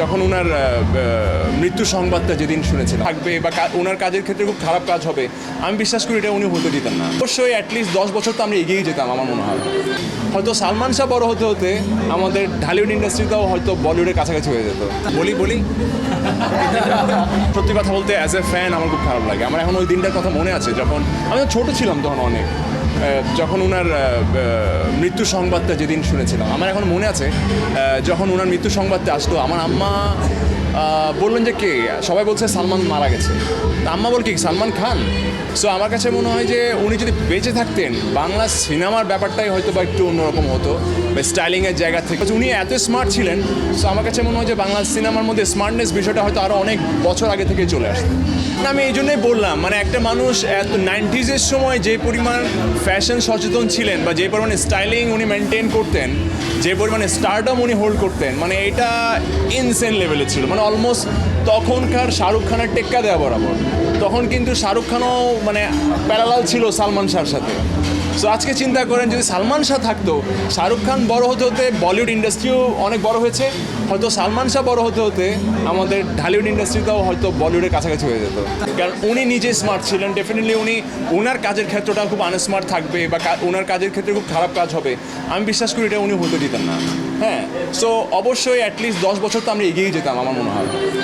যখন ওনার মৃত্যু সংবাদটা যেদিন শুনেছিলাম, থাকবে বা ওনার কাজের ক্ষেত্রে খুব খারাপ কাজ হবে, আমি বিশ্বাস করি এটা উনি হতে দিতেন না। অবশ্যই অ্যাটলিস্ট দশ বছর তো আমরা এগিয়ে যেতাম, আমার মনে হয়। হয়তো সালমান শাহ বড় হতে হতে আমাদের ঢালিউড ইন্ডাস্ট্রিটাও হয়তো বলিউডের কাছাকাছি হয়ে যেত। বলি বলি? সত্যি কথা বলতে অ্যাজ এ ফ্যান আমার খুব খারাপ লাগে। আমার এখন ওই দিনটার কথা মনে আছে, যখন আমি ছোট ছিলাম তখন অনেক। যখন ওনার মৃত্যু সংবাদটা যেদিন শুনেছিলাম, আমার এখন মনে আছে যখন ওনার মৃত্যু সংবাদটা আসলো, আমার আম্মা বললেন যে কে? সবাই বলছে সালমান মারা গেছে। আম্মা বল কি? সালমান খান? সো আমার কাছে মনে হয় যে উনি যদি বেঁচে থাকতেন বাংলা সিনেমার ব্যাপারটাই হয়তো বা একটু অন্যরকম হতো বা স্টাইলিংয়ের জায়গা থেকে। উনি এত স্মার্ট ছিলেন সো আমার কাছে মনে হয় যে বাংলা সিনেমার মধ্যে স্মার্টনেস বিষয়টা হয়তো আরও অনেক বছর আগে থেকে চলে আসতো। না, আমি এই জন্যই বললাম মানে একটা মানুষ এত নাইনটিজের সময় যে পরিমাণ ফ্যাশন সচেতন ছিলেন বা যে পরিমাণে স্টাইলিং উনি মেনটেন করতেন যে পরিমাণে স্টারডম উনি হোল্ড করতেন মানে এটা ইনসেন লেভেলে ছিল। মানে অলমোস্ট তখনকার শাহরুখ খানের টেক্কা দেওয়া বরাবর। তখন কিন্তু শাহরুখ খানও মানে প্যারালাল ছিল সালমান শাহর সাথে। সো আজকে চিন্তা করেন, যদি সালমান শাহ থাকতো, শাহরুখ খান বড় হতে হতে বলিউড ইন্ডাস্ট্রিও অনেক বড় হয়েছে। হয়তো সালমান শাহ বড় হতে হতে আমাদের ঢালিউড ইন্ডাস্ট্রিটাও হয়তো বলিউডের কাছাকাছি হয়ে যেত। কারণ উনি নিজে স্মার্ট ছিলেন ডেফিনেটলি উনি ওনার কাজের ক্ষেত্রটা খুব আনস্মার্ট থাকবে বা ওনার কাজের ক্ষেত্রে খুব খারাপ কাজ হবে। আমি বিশ্বাস করি এটা উনি হতে দিতেন না। হ্যাঁ সো অবশ্যই অ্যাটলিস্ট দশ বছর তো আমরা এগিয়েই যেতাম আমার মনে হয়।